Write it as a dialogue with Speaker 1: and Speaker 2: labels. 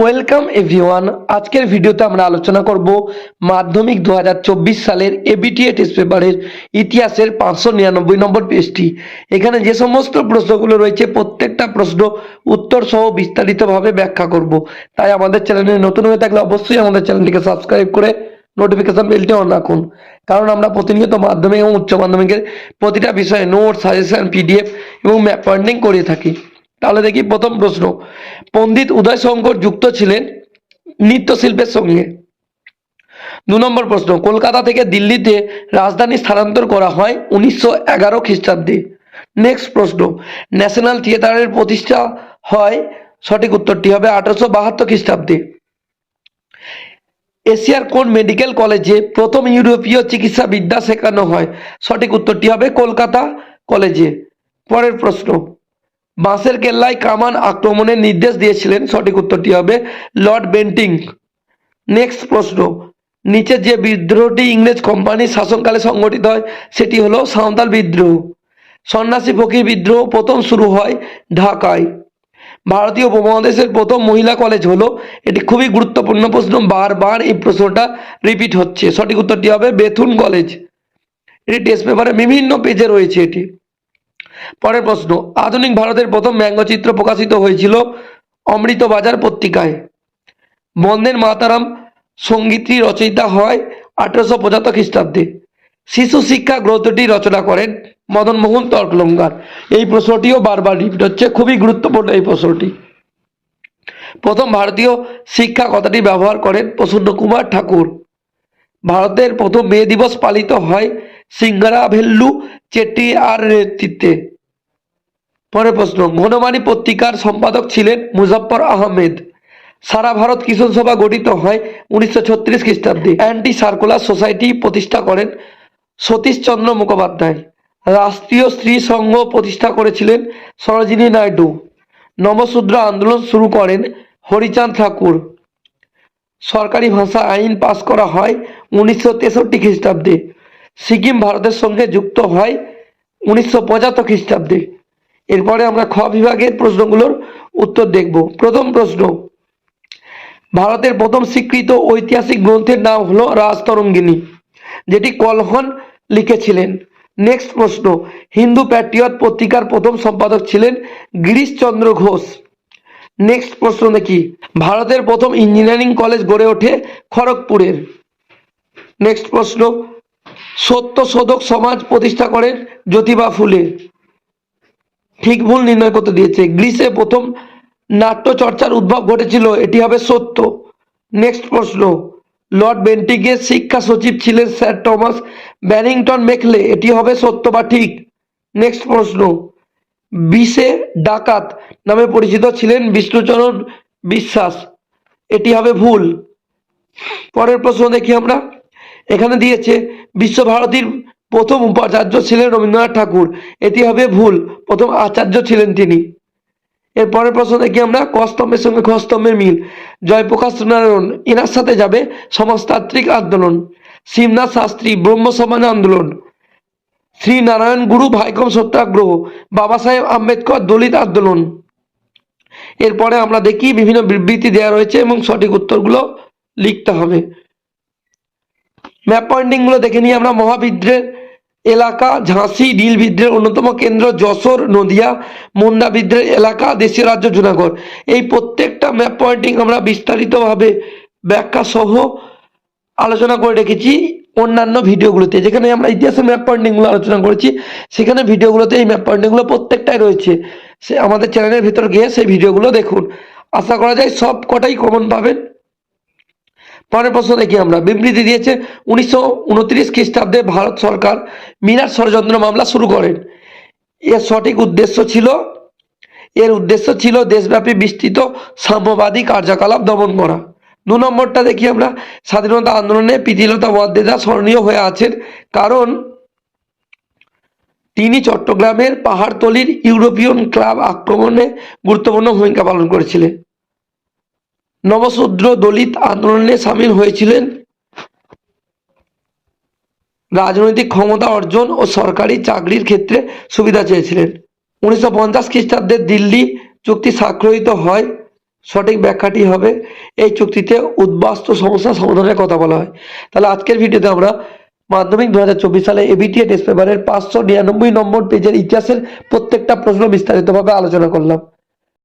Speaker 1: Welcome everyone আজকের ভিডিওতে আমরা আলোচনা করব মাধ্যমিক দু হাজার চব্বিশ সালের এবিটিএ টেস্ট পেপারের ইতিহাসের পাঁচশো নিরানব্বই নম্বর পেজটি এখানে যে সমস্ত প্রশ্নগুলো রয়েছে, প্রত্যেকটা প্রশ্ন উত্তর সহ বিস্তারিতভাবে ব্যাখ্যা করব। তাই আমাদের চ্যানেলে নতুন হয়ে থাকলে অবশ্যই আমাদের চ্যানেলটিকে সাবস্ক্রাইব করে নোটিফিকেশন বেলটি অন রাখুন। কারণ আমরা প্রতিনিয়ত মাধ্যমিক এবং উচ্চ মাধ্যমিকের প্রতিটা বিষয়ে নোট সাজেশন পিডিএফ এবং ম্যাপ পয়েন্টিং করিয়ে থাকি। তাহলে দেখি প্রথম প্রশ্ন। পণ্ডিত উদয় শঙ্কর যুক্ত ছিলেন নৃত্যশিল্পের সঙ্গে। দু নম্বর প্রশ্ন, কলকাতা থেকে দিল্লিতে রাজধানী স্থানান্তর করা হয় উনিশশো এগারো খ্রিস্টাব্দে। নেক্সট প্রশ্ন ন্যাশনাল থিয়েটারের প্রতিষ্ঠা হয় সঠিক উত্তরটি হবে আঠারোশো বাহাত্তর খ্রিস্টাব্দে। এশিয়ার কোন মেডিকেল কলেজে প্রথম ইউরোপীয় চিকিৎসা বিদ্যা শেখানো হয়? সঠিক উত্তরটি হবে কলকাতা কলেজে। পরের প্রশ্ন বাঁশের কেল্লায় কামান আক্রমণের নির্দেশ দিয়েছিলেন। সঠিক উত্তরটি হবে লর্ড বেন্টিং। নেক্সট প্রশ্ন। নিচে যে বিদ্রোহটি ইংরেজ কোম্পানির শাসনকালে সংগঠিত হয়, সেটি হলো সাঁওতাল বিদ্রোহ। সন্ন্যাসী ফকির বিদ্রোহ প্রথম শুরু হয় ঢাকায়। ভারতীয় উপমহাদেশের প্রথম মহিলা কলেজ হলো, এটি খুবই গুরুত্বপূর্ণ প্রশ্ন, বারবার এই প্রশ্নটা রিপিট হচ্ছে। সঠিক উত্তরটি হবে বেথুন কলেজ। এটি টেস্ট পেপারে বিভিন্ন পেজে রয়েছে এটি। পরের প্রশ্ন, আধুনিক ভারতের প্রথম ব্যঙ্গচিত্র প্রকাশিত হয়েছিল অমৃতবাজার পত্রিকায়। বন্দের মাতারাম সঙ্গীতটি রচয়িতা হয় আঠারোশো পঁচাত্তর খ্রিস্টাব্দে। শিশু শিক্ষা গ্রন্থটি রচনা করেন মদনমোহন তর্কলঙ্কার এই প্রশ্নটিও বারবার রিপিট হচ্ছে, খুবই গুরুত্বপূর্ণ এই প্রশ্নটি। প্রথম ভারতীয় শিক্ষা কথাটি ব্যবহার করেন প্রসন্ন কুমার ঠাকুর। ভারতের প্রথম মে দিবস পালিত হয় সিঙ্গারা ভেল্লু চেট্টিয়ার নেতৃত্বে পরের প্রশ্ন ঘনমানি পত্রিকার সম্পাদক ছিলেন মুজফ্ফর আহমেদ। সারা ভারত কিষণ সভা গঠিত হয় উনিশশো ছত্রিশ খ্রিস্টাব্দে। অ্যান্টি সার্কুলার সোসাইটি প্রতিষ্ঠা করেন সতীশচন্দ্র মুখোপাধ্যায়। রাষ্ট্রীয় স্ত্রী সংঘ প্রতিষ্ঠা করেছিলেন সরোজিনী নাইডু। নবশূদ্র আন্দোলন শুরু করেন হরিচাঁদ ঠাকুর। সরকারি ভাষা আইন পাশ করা হয় উনিশশো তেষট্টি খ্রিস্টাব্দে। সিকিম ভারতের সঙ্গে যুক্ত হয় উনিশশো পঁচাত্তর খ্রিস্টাব্দে। এরপরে আমরা খ বিভাগের প্রশ্নগুলোর উত্তর দেখব। প্রথম প্রশ্ন, ভারতের প্রথম স্বীকৃত ঐতিহাসিক গ্রন্থের নাম হলো রাজতরঙ্গিনী, যেটি কলহন লিখেছিলেন। নেক্সট প্রশ্ন, হিন্দু প্যাট্রিয়ট পত্রিকার প্রথম সম্পাদক ছিলেন গিরিশচন্দ্র ঘোষ। নেক্সট প্রশ্ন দেখি, ভারতের প্রথম ইঞ্জিনিয়ারিং কলেজ গড়ে ওঠে খড়গপুরের। নেক্সট প্রশ্ন সত্য শোধক সমাজ প্রতিষ্ঠা করেন জ্যোতিবা ফুলে। ঠিক ভুল নির্ণয় করতে দিয়েছে। গ্রিসে প্রথম নাট্য চর্চার উদ্ভব ঘটেছিল, এটি হবে সত্য। নেক্সট প্রশ্ন। লর্ড বেন্টিংয়ের শিক্ষা সচিব ছিলেন স্যার টমাস ব্যারিংটন মেখলে, এটি হবে সত্য বা ঠিক? নেক্সট প্রশ্ন। বিশে ডাকাত নামে পরিচিত ছিলেন বিষ্ণুচরণ বিশ্বাস, এটি হবে ভুল। পরের প্রশ্ন দেখি আমরা। এখানে দিয়েছে, বিশ্বভারতীর প্রথম উপাচার্য ছিলেন রবীন্দ্রনাথ ঠাকুর। এটি হবে ভুল, প্রথম আচার্য ছিলেন তিনি। এর পরের প্রশ্ন দেখি আমরা, কস্তম্ভের সঙ্গে খস্তম্ভের মিল। জয়প্রকাশ নারায়ণ এনার সাথে যাবে সমাজতান্ত্রিক আন্দোলন। শিবনাথ শাস্ত্রী ব্রহ্ম সমাজ আন্দোলন। শ্রী নারায়ণ গুরু ভাইকম সত্যাগ্রহ, বাবা সাহেব আম্বেদকর দলিত আন্দোলন। এরপরে আমরা দেখি বিভিন্ন বিবৃতি দেওয়া রয়েছে এবং সঠিক উত্তরগুলো লিখতে হবে। ম্যাপ পয়েন্টিংগুলো দেখে নিই আমরা মহাবিদ্রের এলাকা, ঝাঁসি নীল বিদ্রের অন্যতম কেন্দ্র, যশোর, নদিয়া, মুন্ডা বিদ্রের এলাকা, দেশীয় রাজ্য জুনাগড়। এই প্রত্যেকটা ম্যাপ পয়েন্টিং আমরা বিস্তারিতভাবে ব্যাখ্যা সহ আলোচনা করে রেখেছি অন্যান্য ভিডিওগুলোতে যেখানে আমরা ইতিহাসের ম্যাপ পয়েন্টিংগুলো আলোচনা করেছি, সেখানে ভিডিওগুলোতে এই ম্যাপ পয়েন্টিংগুলো প্রত্যেকটাই রয়েছে। সে আমাদের চ্যানেলের ভিতর গিয়ে সেই ভিডিওগুলো দেখুন। আশা করা যায় সব কটাই কমন পাবেন। পরের প্রশ্ন দেখি আমরা বিবৃতি দিয়েছে, উনিশশো উনত্রিশ খ্রিস্টাব্দে ভারত সরকার মিনার ষড়যন্ত্র মামলা শুরু করেন। এর সঠিক উদ্দেশ্য ছিল, এর উদ্দেশ্য ছিল দেশব্যাপী বিস্তৃত সাম্যবাদী কার্যকলাপ দমন করা। দু নম্বরটা দেখি আমরা, স্বাধীনতা আন্দোলনে প্রীতিলতা ওয়াদ্দেদা স্মরণীয় হয়ে আছেন, কারণ তিনি চট্টগ্রামের পাহাড়তলির ইউরোপিয়ান ক্লাব আক্রমণে গুরুত্বপূর্ণ ভূমিকা পালন করেছিলেন। নবশূদ্র দলিত আন্দোলনে সামিল হয়েছিলেন। রাজনৈতিক ক্ষমতা অর্জন ও সরকারি চাকরির ক্ষেত্রে সুবিধা চেয়েছিলেন। উনিশশো পঞ্চাশ খ্রিস্টাব্দে দিল্লি চুক্তি স্বাক্ষরিত হয়। সঠিক ব্যাখ্যাটি হবে, এই চুক্তিতে উদ্বাস্তু সমস্যা সমাধানের কথা বলা হয়। তাহলে আজকের ভিডিওতে আমরা মাধ্যমিক দু হাজার চব্বিশ সালে এবিটিএ টেস্ট পেপারের পাঁচশো নিরানব্বই নম্বর পেজের ইতিহাসের প্রত্যেকটা প্রশ্ন বিস্তারিতভাবে আলোচনা করলাম।